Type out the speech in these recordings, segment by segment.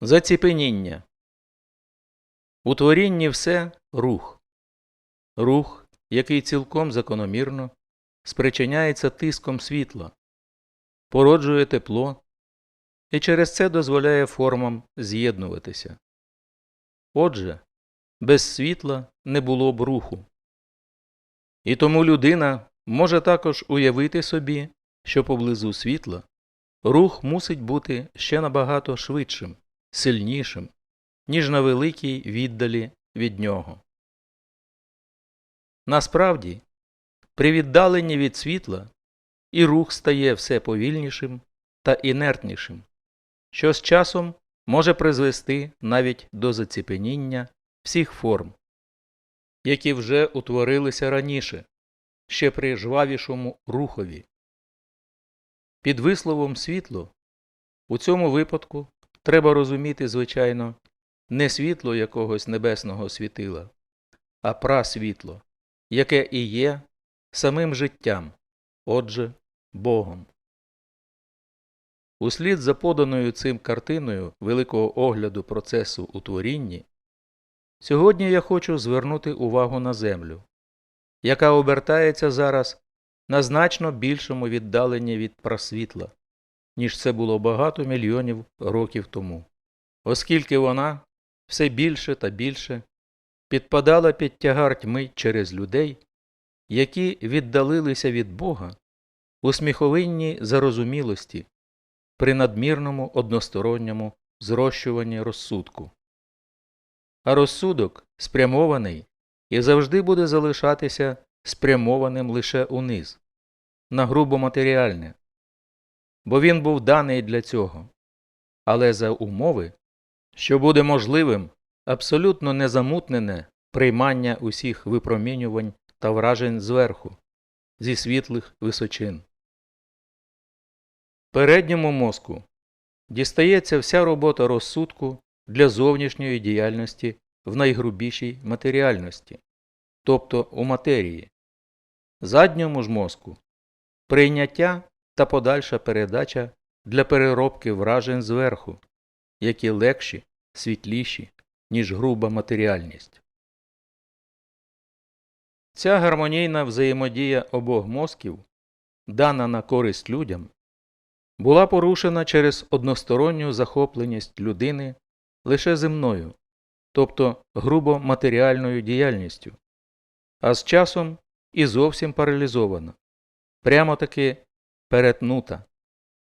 Заціпеніння. У творінні все рух. Рух, який цілком закономірно спричиняється тиском світла, породжує тепло і через це дозволяє формам з'єднуватися. Отже, без світла не було б руху. І тому людина може також уявити собі, що поблизу світла рух мусить бути ще набагато швидшим, сильнішим, ніж на великій віддалі від нього. Насправді, при віддаленні від світла і рух стає все повільнішим та інертнішим, що з часом може призвести навіть до заціпеніння всіх форм, які вже утворилися раніше, ще при жвавішому рухові. Під висловом світло у цьому випадку треба розуміти, звичайно, не світло якогось небесного світила, а прасвітло, яке і є самим життям, отже, Богом. Услід за поданою цим картиною великого огляду процесу у творінні, сьогодні я хочу звернути увагу на землю, яка обертається зараз на значно більшому віддаленні від просвітла, ніж це було багато мільйонів років тому, оскільки вона все більше та більше підпадала під тягар тьми через людей, які віддалилися від Бога у сміховинній зарозумілості при надмірному односторонньому зрощуванні розсудку. А розсудок спрямований і завжди буде залишатися спрямованим лише униз, на грубо матеріальне, бо він був даний для цього, але за умови, що буде можливим абсолютно незамутнене приймання усіх випромінювань та вражень зверху, зі світлих височин. Передньому мозку дістається вся робота розсудку для зовнішньої діяльності в найгрубішій матеріальності, тобто у матерії, задньому ж мозку прийняття та подальша передача для переробки вражень зверху, які легші, світліші, ніж груба матеріальність. Ця гармонійна взаємодія обох мозків, дана на користь людям, була порушена через односторонню захопленість людини лише земною, тобто грубо матеріальною діяльністю, а з часом і зовсім паралізована, прямо таки перетнута,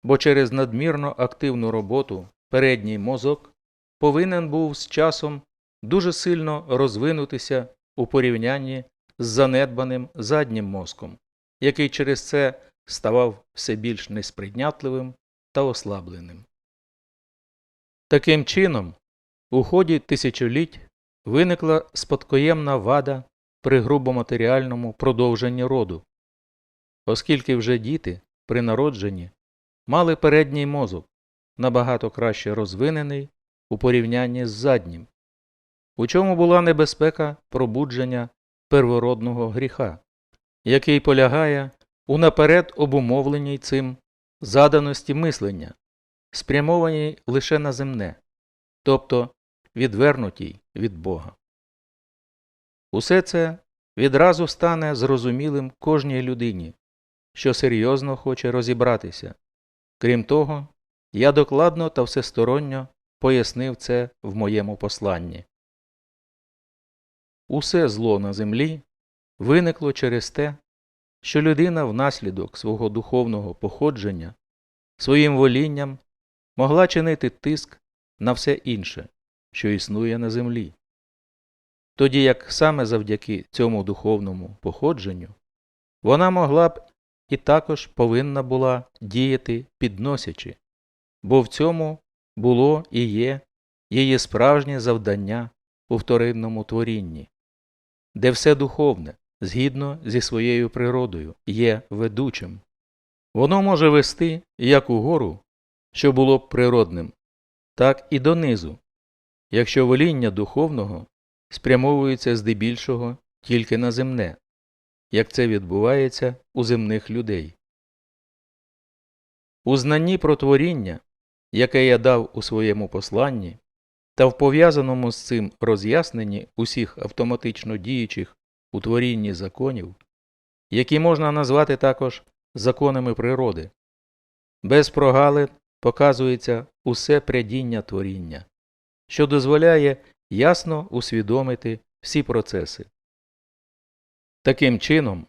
бо через надмірно активну роботу передній мозок повинен був з часом дуже сильно розвинутися у порівнянні з занедбаним заднім мозком, який через це ставав все більш несприйнятливим та ослабленим. Таким чином, у ході тисячоліть виникла спадкоємна вада при грубоматеріальному продовженні роду, оскільки вже діти при народженні мали передній мозок набагато краще розвинений у порівнянні з заднім, у чому була небезпека пробудження первородного гріха, який полягає у наперед обумовленій цим заданості мислення, спрямованій лише на земне, тобто відвернутій від Бога. Усе це відразу стане зрозумілим кожній людині, що серйозно хоче розібратися. Крім того, я докладно та всесторонньо пояснив це в моєму посланні. Усе зло на землі виникло через те, що людина внаслідок свого духовного походження своїм волінням могла чинити тиск на все інше, що існує на землі. Тоді як саме завдяки цьому духовному походженню вона могла б і також повинна була діяти підносячи, бо в цьому було і є її справжнє завдання у вторинному творінні, де все духовне, згідно зі своєю природою, є ведучим. Воно може вести як угору, що було б природним, так і донизу, якщо воління духовного спрямовується здебільшого тільки на земне, як це відбувається у земних людей. У знанні про творіння, яке я дав у своєму посланні, та в пов'язаному з цим роз'ясненні усіх автоматично діючих у творінні законів, які можна назвати також законами природи, без прогалин показується усе прядіння творіння, що дозволяє ясно усвідомити всі процеси. Таким чином,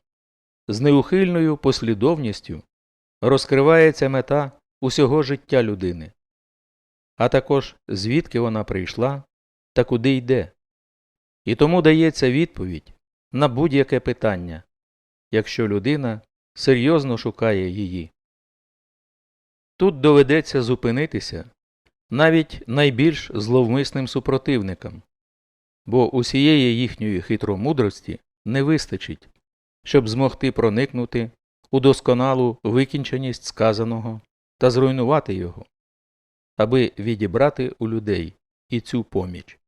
з неухильною послідовністю розкривається мета усього життя людини, а також звідки вона прийшла та куди йде. І тому дається відповідь на будь-яке питання, якщо людина серйозно шукає її. Тут доведеться зупинитися навіть найбільш зловмисним супротивникам, бо усієї їхньої хитромудрості не вистачить, щоб змогти проникнути у досконалу викінченість сказаного та зруйнувати його, аби відібрати у людей і цю поміч.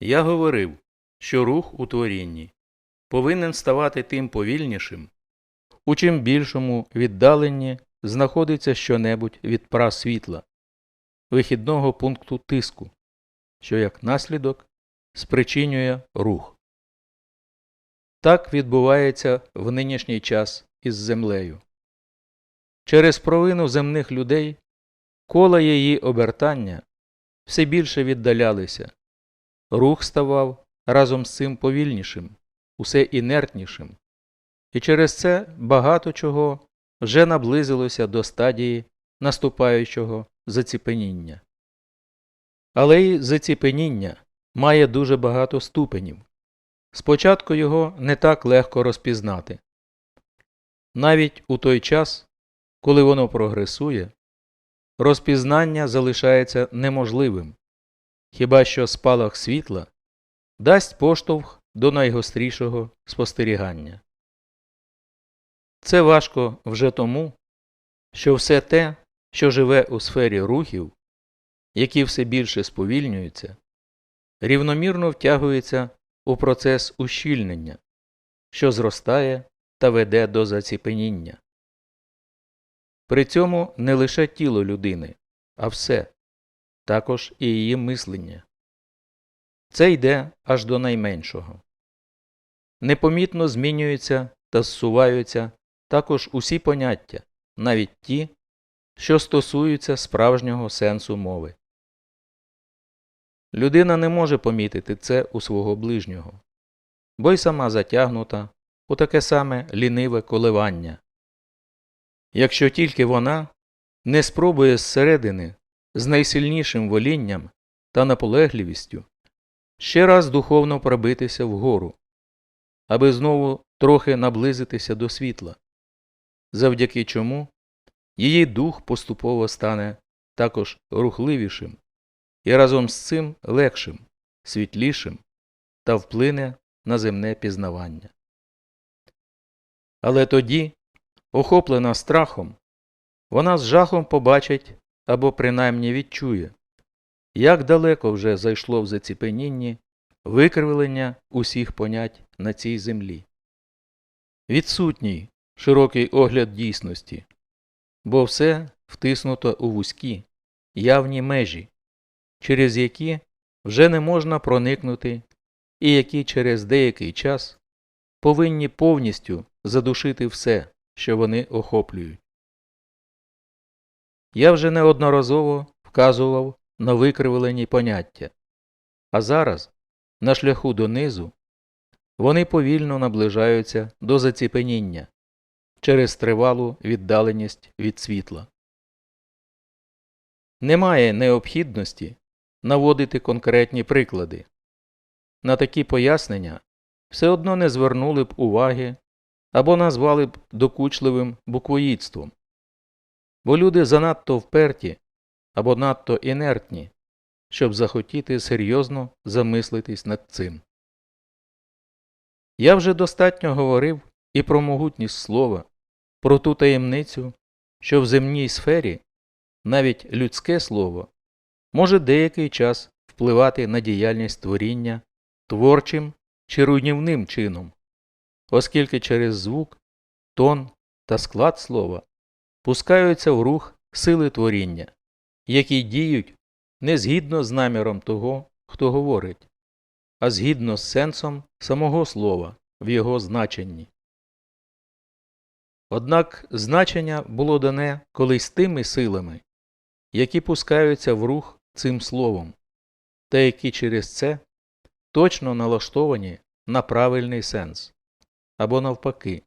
Я говорив, що рух у творінні повинен ставати тим повільнішим, у чим більшому віддаленні знаходиться щонебудь від пра світла, вихідного пункту тиску, що як наслідок спричинює рух. Так відбувається в нинішній час із землею. Через провину земних людей кола її обертання все більше віддалялися, рух ставав разом з цим повільнішим, усе інертнішим, і через це багато чого вже наблизилося до стадії наступаючого заціпеніння. Але й заціпеніння має дуже багато ступенів. Спочатку його не так легко розпізнати. Навіть у той час, коли воно прогресує, розпізнання залишається неможливим, хіба що спалах світла дасть поштовх до найгострішого спостерігання. Це важко вже тому, що все те, що живе у сфері рухів, які все більше сповільнюються, рівномірно втягується у процес ущільнення, що зростає та веде до заціпеніння. При цьому не лише тіло людини, а все, також і її мислення. Це йде аж до найменшого. Непомітно змінюються та зсуваються також усі поняття, навіть ті, що стосуються справжнього сенсу мови. Людина не може помітити це у свого ближнього, бо й сама затягнута у таке саме ліниве коливання. Якщо тільки вона не спробує зсередини з найсильнішим волінням та наполегливістю ще раз духовно пробитися вгору, аби знову трохи наблизитися до світла, завдяки чому її дух поступово стане також рухливішим і разом з цим легшим, світлішим та вплине на земне пізнавання. Але тоді, охоплена страхом, вона з жахом побачить або принаймні відчує, як далеко вже зайшло в заціпенінні викривлення усіх понять на цій землі. Відсутній широкий огляд дійсності, бо все втиснуто у вузькі, явні межі, через які вже не можна проникнути і які через деякий час повинні повністю задушити все, що вони охоплюють. Я вже неодноразово вказував на викривлені поняття, а зараз, на шляху донизу, вони повільно наближаються до заціпеніння через тривалу віддаленість від світла. Немає необхідності наводити конкретні приклади. На такі пояснення все одно не звернули б уваги або назвали б докучливим буквоїдством, бо люди занадто вперті або надто інертні, щоб захотіти серйозно замислитись над цим. Я вже достатньо говорив і про могутність слова, про ту таємницю, що в земній сфері навіть людське слово може деякий час впливати на діяльність творіння творчим чи руйнівним чином, оскільки через звук, тон та склад слова пускаються в рух сили творіння, які діють не згідно з наміром того, хто говорить, а згідно з сенсом самого слова в його значенні. Однак значення було дане колись тими силами, які пускаються в рух цим словом, та які через це точно налаштовані на правильний сенс. Або навпаки,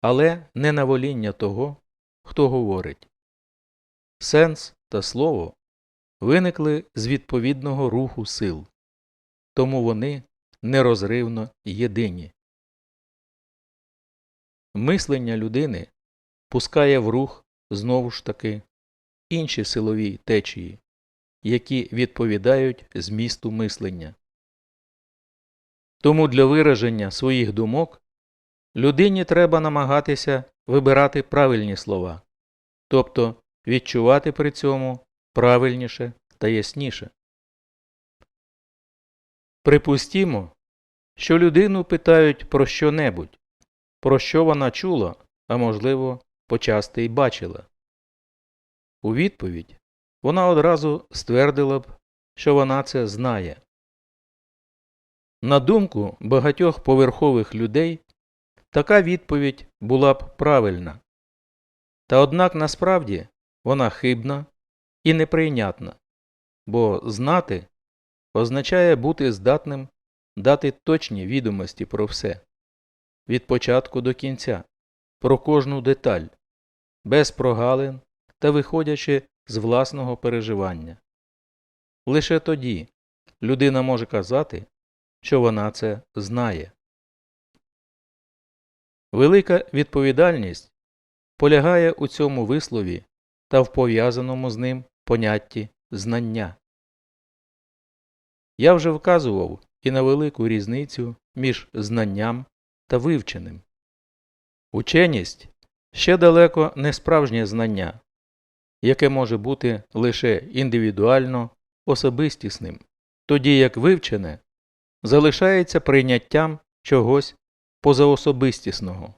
але не на воління того, хто говорить. Сенс та слово виникли з відповідного руху сил, тому вони нерозривно єдині. Мислення людини пускає в рух знову ж таки інші силові течії, які відповідають змісту мислення. Тому для вираження своїх думок людині треба намагатися вибирати правильні слова, тобто відчувати при цьому правильніше та ясніше. Припустімо, що людину питають про що-небудь, про що вона чула, а можливо, почасти й бачила. У відповідь вона одразу ствердила б, що вона це знає. На думку багатьох поверхових людей, така відповідь була б правильна. Та однак насправді вона хибна і неприйнятна, бо знати означає бути здатним дати точні відомості про все від початку до кінця, про кожну деталь, без прогалин та виходячи з власного переживання. Лише тоді людина може казати, що вона це знає. Велика відповідальність полягає у цьому вислові та в пов'язаному з ним понятті знання. Я вже вказував і на велику різницю між знанням та вивченим. Ученість ще далеко не справжнє знання, яке може бути лише індивідуально особистісним, тоді як вивчене залишається прийняттям чогось позаособистісного.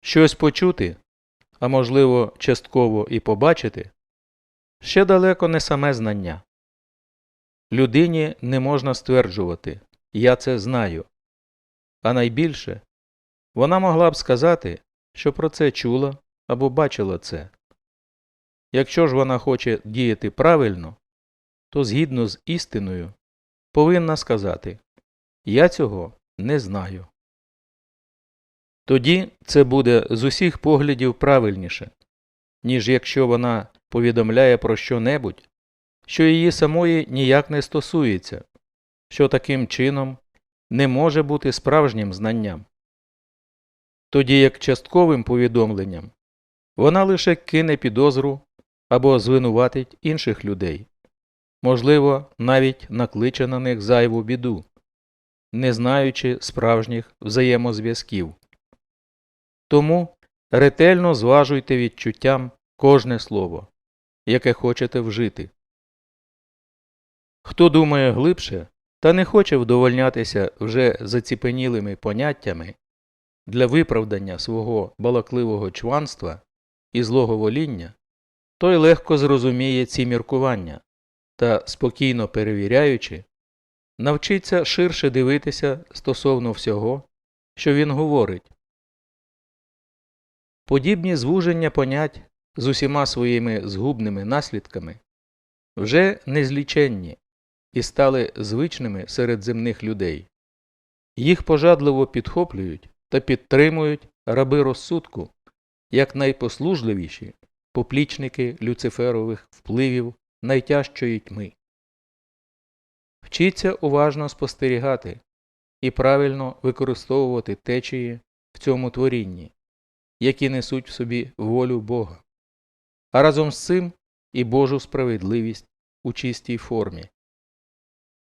Щось почути, а можливо, частково і побачити, ще далеко не саме знання. Людині не можна стверджувати Я це знаю, а найбільше вона могла б сказати, що про це чула або бачила це. Якщо ж вона хоче діяти правильно, то згідно з істиною повинна сказати Я цього не знаю. Тоді це буде з усіх поглядів правильніше, ніж якщо вона повідомляє про що-небудь, що її самої ніяк не стосується, що таким чином не може бути справжнім знанням. Тоді як частковим повідомленням вона лише кине підозру або звинуватить інших людей, можливо, навіть накличе на них зайву біду, не знаючи справжніх взаємозв'язків. Тому ретельно зважуйте відчуттям кожне слово, яке хочете вжити. Хто думає глибше та не хоче вдовольнятися вже заціпенілими поняттями для виправдання свого балакливого чванства і злого воління, той легко зрозуміє ці міркування та, спокійно перевіряючи, навчиться ширше дивитися стосовно всього, що він говорить. Подібні звуження понять з усіма своїми згубними наслідками вже незліченні і стали звичними серед земних людей. Їх пожадливо підхоплюють та підтримують раби розсудку як найпослужливіші поплічники люциферових впливів найтяжчої тьми. Вчіться уважно спостерігати і правильно використовувати течії в цьому творінні, які несуть в собі волю Бога, а разом з цим і Божу справедливість у чистій формі.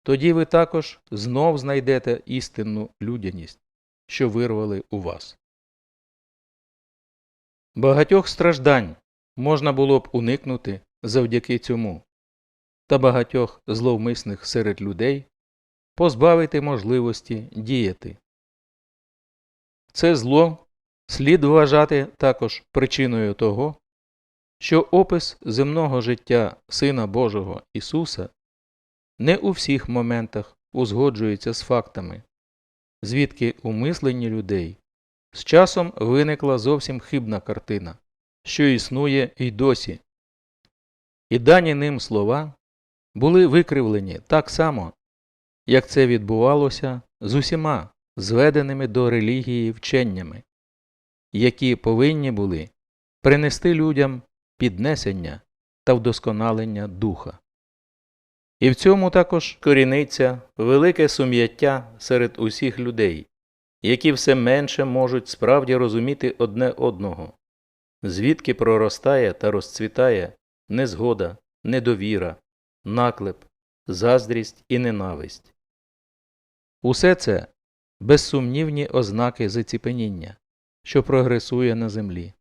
Тоді ви також знов знайдете істинну людяність, що вирвали у вас. Багатьох страждань можна було б уникнути завдяки цьому, та багатьох зловмисних серед людей позбавити можливості діяти. Це зло слід вважати також причиною того, що опис земного життя Сина Божого Ісуса не у всіх моментах узгоджується з фактами, звідки у мисленні людей з часом виникла зовсім хибна картина, що існує і досі. І дані ним слова були викривлені так само, як це відбувалося з усіма зведеними до релігії вченнями, які повинні були принести людям піднесення та вдосконалення духа. І в цьому також коріниться велике сум'яття серед усіх людей, які все менше можуть справді розуміти одне одного, звідки проростає та розцвітає незгода, недовіра, наклеп, заздрість і ненависть. Усе це безсумнівні ознаки заціпеніння, що прогресує на землі.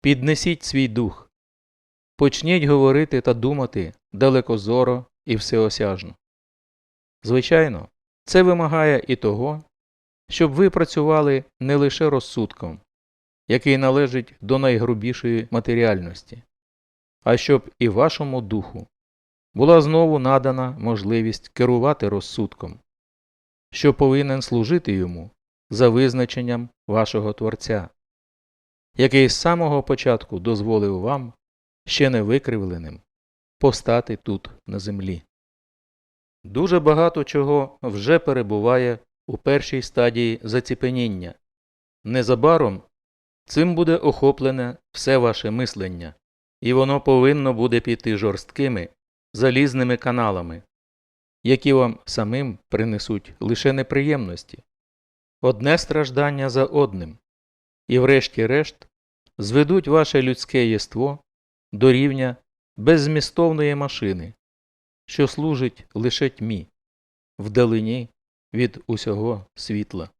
Піднесіть свій дух, почніть говорити та думати далекозоро і всеосяжно. Звичайно, це вимагає і того, щоб ви працювали не лише розсудком, який належить до найгрубішої матеріальності, а щоб і вашому духу була знову надана можливість керувати розсудком, що повинен служити йому за визначенням вашого Творця, який з самого початку дозволив вам, ще не викривленим, постати тут на землі. Дуже багато чого вже перебуває у першій стадії заціпеніння. Незабаром цим буде охоплене все ваше мислення, і воно повинно буде піти жорсткими, залізними каналами, які вам самим принесуть лише неприємності, одне страждання за одним, і врешті-решт зведуть ваше людське єство до рівня беззмістовної машини, що служить лише тьмі, вдалині від усього світла.